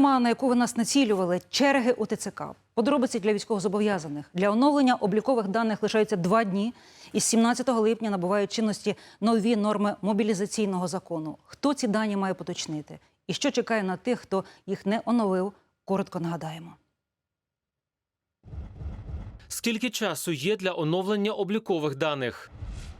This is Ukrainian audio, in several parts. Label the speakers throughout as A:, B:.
A: Тема, на яку ви нас націлювали, черги у ТЦК. Подробиці для військовозобов'язаних. Для оновлення облікових даних лишаються два дні. Із 17 липня набувають чинності нові норми мобілізаційного закону. Хто ці дані має поточнити? І що чекає на тих, хто їх не оновив? Коротко нагадаємо.
B: Скільки часу є для оновлення облікових даних?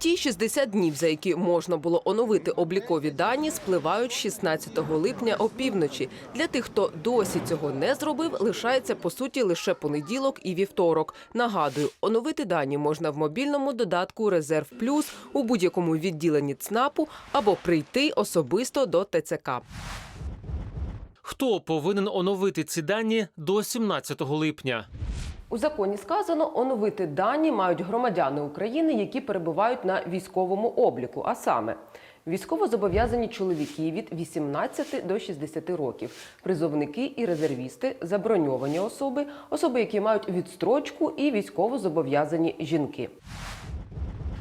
C: Ті 60 днів, за які можна було оновити облікові дані, спливають 16 липня опівночі. Для тих, хто досі цього не зробив, лишається по суті лише понеділок і вівторок. Нагадую, оновити дані можна в мобільному додатку Резерв Плюс у будь-якому відділенні ЦНАПу або прийти особисто до ТЦК.
B: Хто повинен оновити ці дані до 17 липня?
C: У законі сказано, оновити дані мають громадяни України, які перебувають на військовому обліку, а саме військовозобов'язані чоловіки від 18 до 60 років, призовники і резервісти, заброньовані особи, особи, які мають відстрочку, і військовозобов'язані жінки.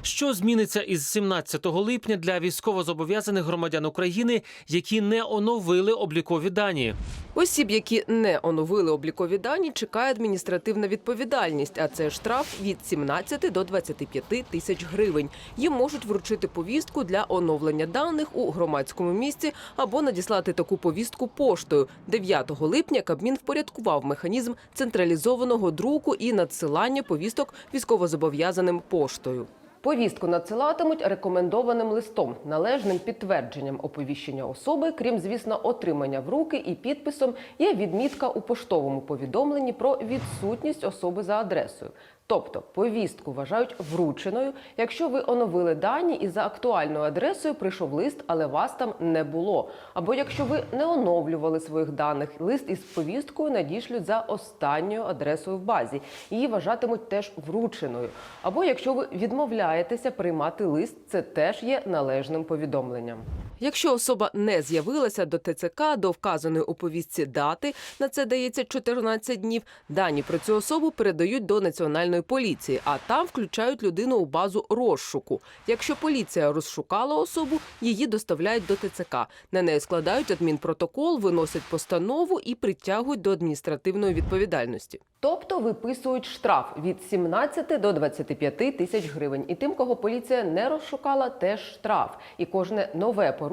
B: Що зміниться із 17 липня для військовозобов'язаних громадян України, які не оновили облікові дані?
C: Осіб, які не оновили облікові дані, чекає адміністративна відповідальність, а це штраф від 17 до 25 тисяч гривень. Їм можуть вручити повістку для оновлення даних у громадському місці або надіслати таку повістку поштою. 9 липня Кабмін впорядкував механізм централізованого друку і надсилання повісток військовозобов'язаним поштою. Повістку надсилатимуть рекомендованим листом, належним підтвердженням оповіщення особи, крім звісно, отримання в руки і підписом є відмітка у поштовому повідомленні про відсутність особи за адресою. Тобто повістку вважають врученою, якщо ви оновили дані і за актуальною адресою прийшов лист, але вас там не було. Або якщо ви не оновлювали своїх даних, лист із повісткою надішлють за останньою адресою в базі. Її вважатимуть теж врученою. Або якщо ви відмовляєтеся приймати лист, це теж є належним повідомленням. Якщо особа не з'явилася до ТЦК до вказаної у повістці дати, на це дається 14 днів. Дані про цю особу передають до національної поліції, а там включають людину у базу розшуку. Якщо поліція розшукала особу, її доставляють до ТЦК. На неї складають адмінпротокол, виносять постанову і притягують до адміністративної відповідальності. Тобто виписують штраф від 17 до 25 тисяч гривень. І тим, кого поліція не розшукала, теж штраф. І кожне нове порушення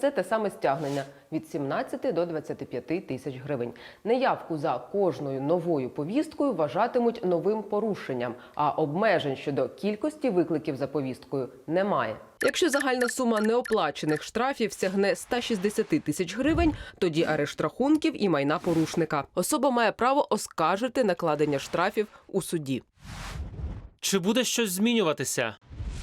C: це те саме стягнення від 17 до 25 тисяч гривень. Неявку за кожною новою повісткою вважатимуть новим порушенням, а обмежень щодо кількості викликів за повісткою немає. Якщо загальна сума неоплачених штрафів сягне 160 тисяч гривень, тоді арешт рахунків і майна порушника. Особа має право оскаржити накладення штрафів у суді.
B: Чи буде щось змінюватися?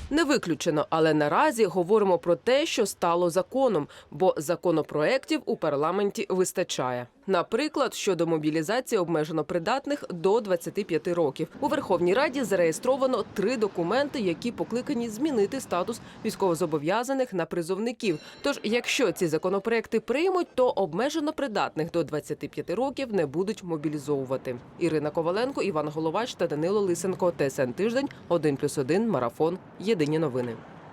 C: Не виключено, але наразі говоримо про те, що стало законом, бо законопроєктів у парламенті вистачає. Наприклад, щодо мобілізації обмежено придатних до 25 років. У Верховній Раді зареєстровано три документи, які покликані змінити статус військовозобов'язаних на призовників. Тож, якщо ці законопроекти приймуть, то обмежено придатних до 25 років не будуть мобілізовувати. Ірина Коваленко, Іван Головач та Данило Лисенко. ТСН тиждень 1+,1, марафон. Єдині новини.